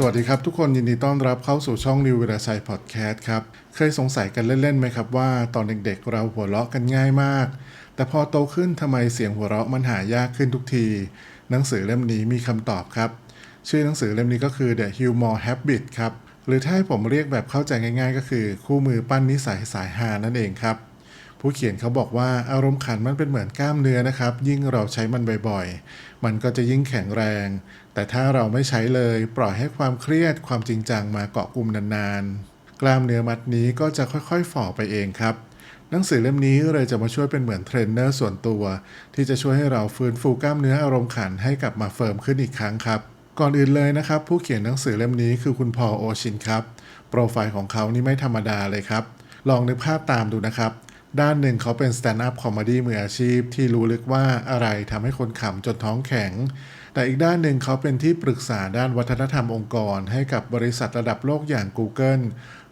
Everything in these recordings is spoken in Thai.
สวัสดีครับ ทุกคนยินดีต้อนรับเข้าสู่ช่องนิวเวลาชัยพอดแคสต์ครับ เคยสงสัยกันเล่นๆไหมครับว่าตอนเด็กๆเราหัวเราะกันง่ายมาก แต่พอโตขึ้นทำไมเสียงหัวเราะมันหายากขึ้นทุกที หนังสือเล่มนี้มีคำตอบครับ ชื่อหนังสือเล่มนี้ก็คือ The Humor Habit ครับ หรือถ้าให้ผมเรียกแบบเข้าใจง่าย ๆ ก็คือคู่มือปั้นนิสัยสายฮานั่นเองครับ ผู้เขียนเขาบอกว่าอารมณ์ขันมันเป็นเหมือนกล้ามเนื้อนะครับ ยิ่งเราใช้มันบ่อยๆ มันก็จะยิ่งแข็งแรง แต่ถ้าเราไม่ใช้เลย ปล่อยให้ความเครียดความจริงจังมาเกาะกลุ่มนานๆ กล้ามเนื้อมัดนี้ก็จะค่อยๆฝ่อไปเองครับหนังสือเล่มนี้เลยจะมาช่วยเป็นเหมือนเทรนเนอร์ส่วนตัว ที่จะช่วยให้เราฟื้นฟูกล้ามเนื้ออารมณ์ขันให้กลับมาเฟิร์มขึ้นอีกครั้งครับ ก่อนอื่นเลยนะครับ ผู้เขียนหนังสือเล่มนี้คือคุณพอลโอชินครับ โปรไฟล์ของเขานี่ไม่ธรรมดาเลยครับ ลองนึกภาพตามดูนะครับ ด้านหนึ่งเขาเป็นสแตนด์อัพคอมเมดี้มืออาชีพที่รู้ลึกว่าอะไรทำให้คนขำจนท้องแข็ง แต่อีกด้านหนึ่งเขาเป็นที่ปรึกษาด้านวัฒนธรรมองค์กร ให้กับบริษัทระดับโลกอย่าง Google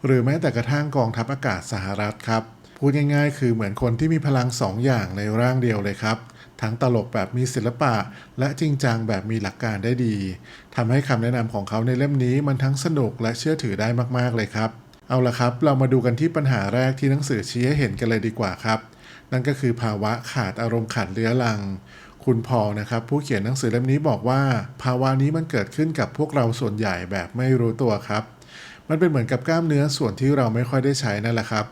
หรือแม้แต่กระทั่งกองทัพอากาศสหรัฐครับ พูดง่ายๆ คือเหมือนคนที่มีพลังสองอย่างในร่างเดียวเลยครับทั้งตลกแบบมีศิลปะ และจริงจังแบบมีหลักการได้ดีทำให้คำแนะนำของเขาในเล่มนี้มันทั้งสนุกและเชื่อถือได้มากๆเลยครับ เอาละครับ เรามาดูกันที่ปัญหาแรกที่หนังสือชี้ให้เห็นกันเลยดีกว่าครับ นั่นก็คือภาวะขาดอารมณ์ขันเรื้อรัง คุณพอลนะครับ ผู้เขียนหนังสือเล่มนี้บอกว่า ภาวะนี้มันเกิดขึ้นกับพวกเราส่วนใหญ่แบบไม่รู้ตัวครับ มันเป็นเหมือนกับกล้ามเนื้อส่วนที่เราไม่ค่อยได้ใช้นั่นแหละครับ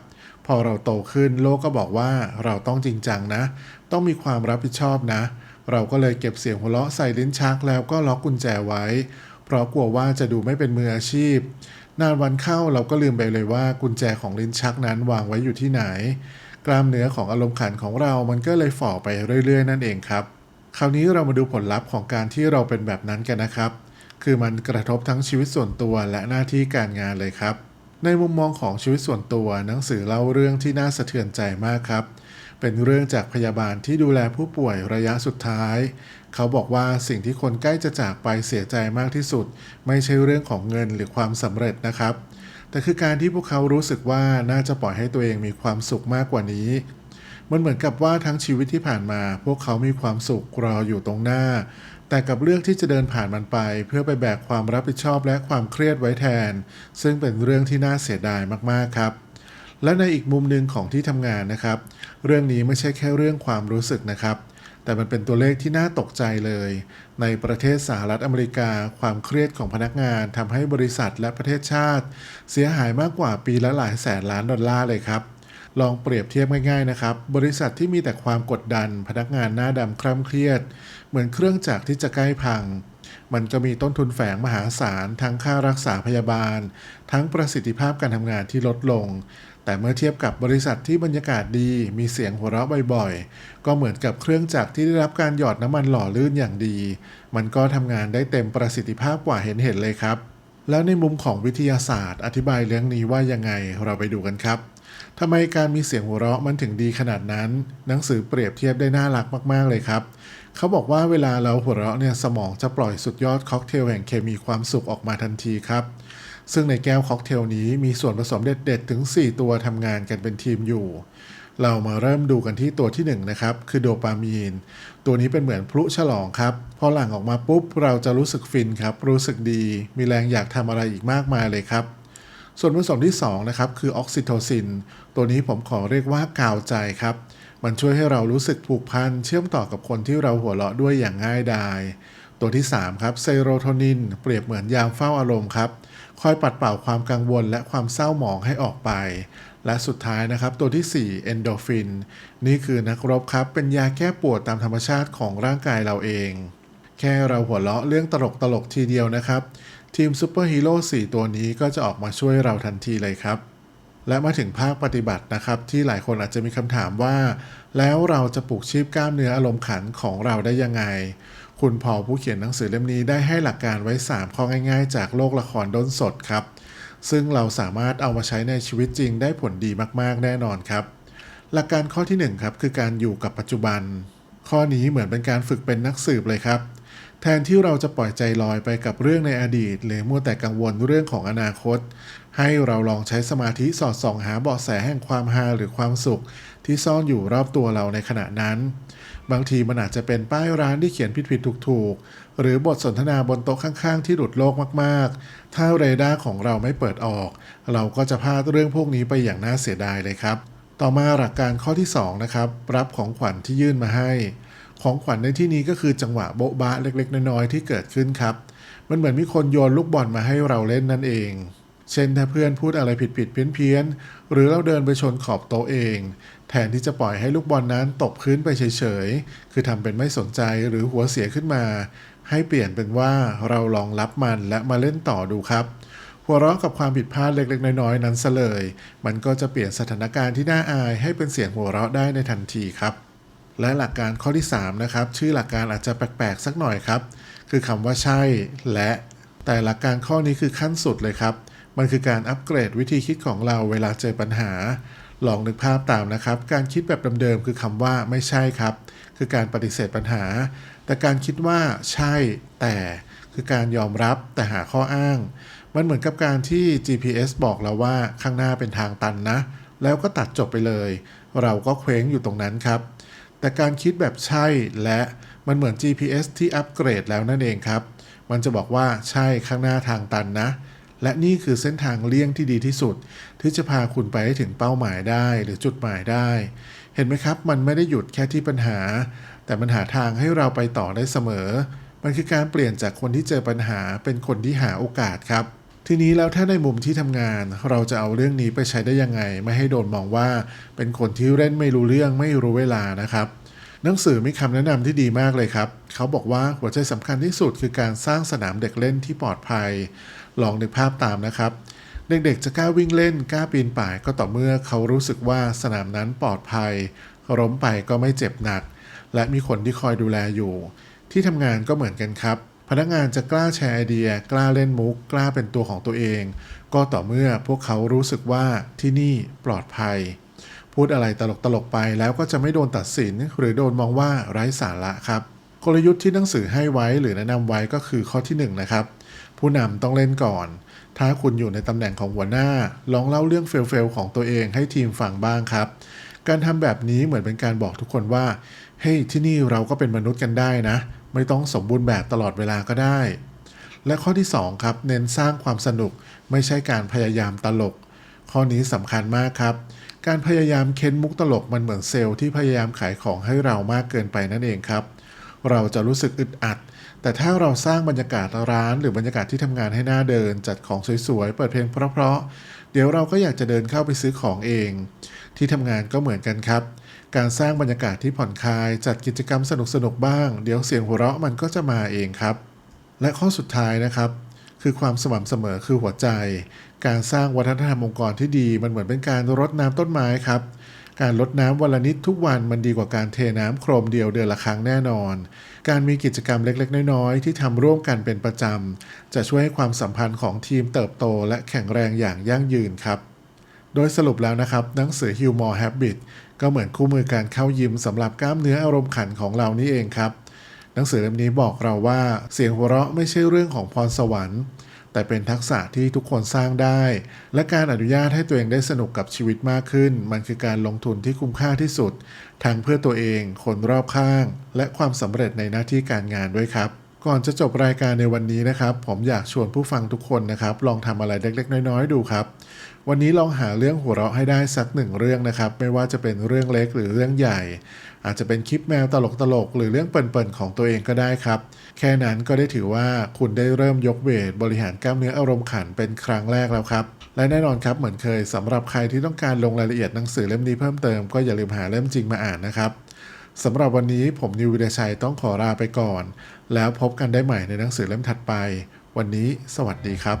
พอเราโตขึ้นโลกก็บอกว่าเราต้องจริงจังนะ ต้องมีความรับผิดชอบนะ เราก็เลยเก็บเสียงหัวเราะใส่ลิ้นชักแล้วก็ล็อกกุญแจไว้ เพราะกลัวว่าจะดูไม่เป็นมืออาชีพ นานวันเข้าเราก็ลืมไปเลยว่ากุญแจของลิ้นชักนั้นวางไว้อยู่ที่ไหน กล้ามเนื้อของอารมณ์ขันของเรามันก็เลยฝ่อไปเรื่อย ๆ นั่นเองครับ คราวนี้เรามาดูผลลัพธ์ของการที่เราเป็นแบบนั้นกันนะครับ คือมันกระทบทั้งชีวิตส่วนตัวและหน้าที่การงานเลยครับ ในมุมมองของชีวิตส่วนตัว หนังสือเล่าเรื่องที่น่าสะเทือนใจมากครับ เป็นเรื่องจากพยาบาลที่ดูแลผู้ป่วยระยะสุดท้าย เขาบอกว่าสิ่งที่คนใกล้จะจากไปเสียใจมากที่สุด ไม่ใช่เรื่องของเงินหรือความสำเร็จนะครับ แต่คือการที่พวกเขารู้สึกว่าน่าจะปล่อยให้ตัวเองมีความสุขมากกว่านี้มันเหมือนกับว่าทั้งชีวิตที่ผ่านมา พวกเขามีความสุขรออยู่ตรงหน้า แต่กับเรื่องที่จะเดินผ่านมันไป เพื่อไปแบกความรับผิดชอบและความเครียดไว้แทน ซึ่งเป็นเรื่องที่น่าเสียดายมากๆครับ และในอีกมุมหนึ่งของที่ทำงานนะครับ เรื่องนี้ไม่ใช่แค่เรื่องความรู้สึกนะครับ แต่มันเป็นตัวเลขที่น่าตกใจเลย ในประเทศสหรัฐอเมริกา ความเครียดของพนักงานทำให้บริษัทและประเทศชาติ เสียหายมากกว่าปีละหลายแสนล้านดอลลาร์เลยครับลองเปรียบเทียบง่ายๆนะครับ บริษัทที่มีแต่ความกดดัน พนักงานหน้าดำคร่ำเครียด เหมือนเครื่องจักรที่จะใกล้พัง มันก็มีต้นทุนแฝงมหาศาล ทั้งค่ารักษาพยาบาล ทั้งประสิทธิภาพการทำงานที่ลดลง แต่เมื่อเทียบกับบริษัทที่บรรยากาศดี มีเสียงหัวเราะบ่อยๆ ก็เหมือนกับเครื่องจักรที่ได้รับการหยอดน้ำมันหล่อลื่นอย่างดี มันก็ทำงานได้เต็มประสิทธิภาพกว่าเห็นเห็นเลยครับ แล้วในมุมของวิทยาศาสตร์ อธิบายเรื่องนี้ว่ายังไงเราไปดูกันครับทำไมการมีเสียงหัวเราะมันถึงดีขนาดนั้น หนังสือเปรียบเทียบได้น่ารักมากๆเลยครับ เขาบอกว่าเวลาเราหัวเราะเนี่ยสมองจะปล่อยสุดยอดค็อกเทลแห่งเคมีความสุขออกมาทันทีครับ ซึ่งในแก้วค็อกเทลนี้มีส่วนผสมเด็ดๆ ถึง 4 ตัวทำงานกันเป็นทีมอยู่ เรามาเริ่มดูกันที่ตัวที่ 1 นะครับ คือโดปามีน ตัวนี้เป็นเหมือนพลุฉลองครับ พอหลั่งออกมาปุ๊บ เราจะรู้สึกฟินครับ รู้สึกดี มีแรงอยากทำอะไรอีกมากมายเลยครับ ส่วนผสมที่ 2 นะครับ คือออกซิโทซิน ตัวนี้ผมขอเรียกว่ากาวใจครับ มันช่วยให้เรารู้สึกผูกพัน เชื่อมต่อกับคนที่เราหัวเราะด้วยอย่างง่ายดาย ตัวที่3ครับ เซโรโทนิน เปรียบเหมือนยามเฝ้าอารมณ์ครับ คอยปัดเป่าความกังวลและความเศร้าหมองให้ออกไป และสุดท้ายนะครับ ตัวที่ 4 เอนโดฟิน นี่คือนักรบครับ เป็นยาแก้ปวดตามธรรมชาติของร่างกายเราเอง แค่เราหัวเราะเรื่องตลกตลกทีเดียวนะครับ ทีมซูเปอร์ฮีโร่4ตัวนี้ก็จะออกมาช่วยเราทันทีเลยครับและมาถึงภาคปฏิบัตินะครับ ที่หลายคนอาจจะมีคำถามว่า แล้วเราจะปลูกชีพกล้ามเนื้ออารมณ์ขันของเราได้ยังไง คุณพอผู้เขียนหนังสือเล่มนี้ได้ให้หลักการไว้ 3 ข้อง่าย ๆ จากโลกละครด้นสดครับ ซึ่งเราสามารถเอามาใช้ในชีวิตจริงได้ผลดีมากๆ แน่นอนครับ หลักการข้อที่1ครับคือการอยู่กับปัจจุบัน ข้อนี้เหมือนเป็นการฝึกเป็นนักสืบเลยครับ แทนที่เราจะปล่อยใจลอยไปกับเรื่องในอดีต หรือมัวแต่กังวลเรื่องของอนาคต ให้เราลองใช้สมาธิสอดส่องหาเบาะแสแห่งความฮาหรือความสุข ที่ซ่อนอยู่รอบตัวเราในขณะนั้น บางทีมันอาจจะเป็นป้ายร้านที่เขียนผิดๆถูกๆ หรือบทสนทนาบนโต๊ะข้างๆ ที่หลุดโลกมากๆ ถ้าเรดาร์ของเราไม่เปิดออก เราก็จะพลาดเรื่องพวกนี้ไปอย่างน่าเสียดายเลยครับ ต่อมาหลักการข้อที่2นะครับรับของขวัญที่ยื่นมาให้ ของขวัญในที่นี้ก็คือจังหวะโบ๊ะบะเล็กๆ น้อยๆที่เกิดขึ้นครับ มันเหมือนมีคนโยนลูกบอลมาให้เราเล่นนั่นเอง เช่นถ้าเพื่อนพูดอะไรผิดๆเพี้ยนๆ หรือเราเดินไปชนขอบโต๊ะเอง แทนที่จะปล่อยให้ลูกบอลนั้นตกพื้นไปเฉยๆ คือทำเป็นไม่สนใจหรือหัวเสียขึ้นมา ให้เปลี่ยนเป็นว่าเราลองรับมันและมาเล่นต่อดูครับหัวเราะกับความผิดพลาดเล็กๆ น้อยๆ นั้นซะเลย มันก็จะเปลี่ยนสถานการณ์ที่น่าอายให้เป็นเสียงหัวเราะได้ในทันทีครับ และหลักการข้อที่ 3 นะครับ ชื่อหลักการอาจจะแปลกๆ สักหน่อยครับ คือคำว่าใช่และ แต่หลักการข้อนี้คือขั้นสุดเลยครับ มันคือการอัปเกรดวิธีคิดของเราเวลาเจอปัญหา ลองนึกภาพตามนะครับ การคิดแบบเดิมๆคือคำว่าไม่ใช่ครับ คือการปฏิเสธปัญหา แต่การคิดว่าใช่ แต่คือการยอมรับแต่หาข้ออ้าง มันเหมือนกับการที่ GPS บอกเราว่าข้างหน้าเป็นทางตันนะ แล้วก็ตัดจบไปเลย เราก็เคว้งอยู่ตรงนั้นครับ แต่การคิดแบบใช่และมันเหมือน GPS ที่อัปเกรดแล้วนั่นเองครับ มันจะบอกว่าใช่ข้างหน้าทางตันนะ และนี่คือเส้นทางเลี่ยงที่ดีที่สุด ที่จะพาคุณไปให้ถึงเป้าหมายได้หรือจุดหมายได้ เห็นไหมครับ มันไม่ได้หยุดแค่ที่ปัญหา แต่มันหาทางให้เราไปต่อได้เสมอ มันคือการเปลี่ยนจากคนที่เจอปัญหาเป็นคนที่หาโอกาสครับทีนี้แล้วถ้าในมุมที่ทำงานเราจะเอาเรื่องนี้ไปใช้ได้ยังไง ไม่ให้โดนมองว่า เป็นคนที่เล่นไม่รู้เรื่องไม่รู้เวลานะครับหนังสือมีคำแนะนำที่ดีมากเลยครับ เขาบอกว่าหัวใจสำคัญที่สุดคือการสร้างสนามเด็กเล่นที่ปลอดภัย ลองนึกภาพตามนะครับ เด็กๆจะกล้าวิ่งเล่นกล้าปีนป่ายก็ต่อเมื่อเขารู้สึกว่าสนามนั้นปลอดภัยล้มไปก็ไม่เจ็บหนัก และมีคนที่คอยดูแลอยู่ ที่ทำงานก็เหมือนกันครับ พนักงานจะกล้าแชร์ไอเดีย กล้าเล่นมุก กล้าเป็นตัวของตัวเอง ก็ต่อเมื่อพวกเขารู้สึกว่าที่นี่ปลอดภัย พูดอะไรตลกๆไปแล้วก็จะไม่โดนตัดสิน หรือโดนมองว่าไร้สาระครับกลยุทธ์ที่หนังสือให้ไว้หรือแนะนำไว้ก็คือข้อที่1นงนะครับ ผู้นำต้องเล่นก่อน ถ้าคุณอยู่ในตำแหน่งของหัวหน้า ลองเล่าเรื่องเฟลๆของตัวเองให้ทีมฟังบ้างครับ การทำแบบนี้เหมือนเป็นการบอกทุกคนว่าเฮ้ยที่นี่เราก็เป็นมนุษย์กันได้นะ ไม่ต้องสมบูรณ์แบบตลอดเวลาก็ได้ และข้อที่2ครับเน้นสร้างความสนุกไม่ใช่การพยายามตลก ข้อนี้สำคัญมากครับ การพยายามเค้นมุกตลกมันเหมือนเซลล์ที่พยายามขายของให้เรามากเกินไปนั่นเองครับ เราจะรู้สึกอึดอัด แต่ถ้าเราสร้างบรรยากาศร้าน หรือบรรยากาศที่ทำงานให้หน่าเดิน จัดของสวยๆ เปิดเพลงเพราะๆ เดี๋ยวเราก็อยากจะเดินเข้าไปซื้อของเอง ที่ทำงานก็เหมือนกันครับ การสร้างบรรยากาศที่ผ่อนคลาย จัดกิจกรรมสนุกๆบ้าง เดี๋ยวเสียงหัวเราะมันก็จะมาเองครับ และข้อสุดท้ายนะครับ คือความสม่ำเสมอคือหัวใจ การสร้างวัฒนธรรมองค์กรที่ดีมันเหมือนเป็นการรดน้ำต้นไม้ครับ การลดน้ำวันละนิดทุกวันมันดีกว่าการเทน้ำโครมเดียวเดือนละครั้งแน่นอน การมีกิจกรรมเล็กๆ น้อยๆ ที่ทำร่วมกันเป็นประจำ จะช่วยให้ความสัมพันธ์ของทีมเติบโตและแข็งแรงอย่างยั่งยืนครับ โดยสรุปแล้วนะครับหนังสือ Humor Habit ก็เหมือนคู่มือการเข้ายิมสำหรับกล้ามเนื้ออารมณ์ขันของเรานี่เองครับหนังสือเล่มนี้บอกเราว่าเสียงหัวเราะไม่ใช่เรื่องของพรสวรรค์ แต่เป็นทักษะที่ทุกคนสร้างได้ และการอนุญาตให้ตัวเองได้สนุกกับชีวิตมากขึ้น มันคือการลงทุนที่คุ้มค่าที่สุด ทั้งเพื่อตัวเอง คนรอบข้าง และความสำเร็จในหน้าที่การงานด้วยครับ ก่อนจะจบรายการในวันนี้นะครับ ผมอยากชวนผู้ฟังทุกคนนะครับ ลองทำอะไรเล็กๆ น้อยๆ ดูครับ วันนี้ลองหาเรื่องหัวเราะให้ได้สักหนึ่งเรื่องนะครับ ไม่ว่าจะเป็นเรื่องเล็กหรือเรื่องใหญ่ อาจจะเป็นคลิปแมวตลกๆหรือเรื่องเปิ่นๆของตัวเองก็ได้ครับ แค่นั้นก็ได้ถือว่าคุณได้เริ่มยกเวทบริหารกล้ามเนื้ออารมณ์ขันเป็นครั้งแรกแล้วครับและแน่นอนครับเหมือนเคยสำหรับใครที่ต้องการลงรายละเอียดหนังสือเล่มนี้เพิ่มเติมก็อย่าลืมหาเล่มจริงมาอ่านนะครับ สำหรับวันนี้ผมนิววิเดชัยต้องขอลาไปก่อน แล้วพบกันได้ใหม่ในหนังสือเล่มถัดไป วันนี้สวัสดีครับ